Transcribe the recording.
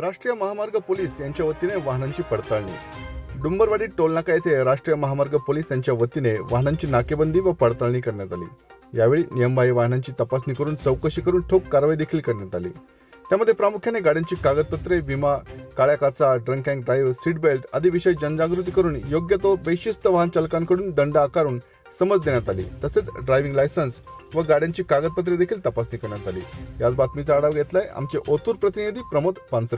राष्ट्रीय महामार्ग पोलीस यांच्या वतीने वाहनांची पडताळणी. डुंबरवाडी टोलनाका येथे राष्ट्रीय महामार्ग पोलीस यांच्या वतीने वाहनांची नाकेबंदी व पडताळणी करण्यात आली. यावेळी नियमबाह्य वाहनांची तपासणी करून चौकशी करून ठोक कारवाई देखील करण्यात आली. त्यामध्ये प्रामुख्याने गाड्यांची कागदपत्रे विमा काळ्या काचा drunk and drive seat belt आदी विषय जनजागृती करून योग्य तो बेशिस्त वाहन चालकांकडून दंड आकारून समज देण्यात आली. तसेच ड्रायव्हिंग लायसन्स व गाड्यांची कागदपत्रे देखील तपासणी करण्यात आली. याच बातमीचा आढावा घेतलाय आमचे ओतूर प्रतिनिधी प्रमोद पानसर.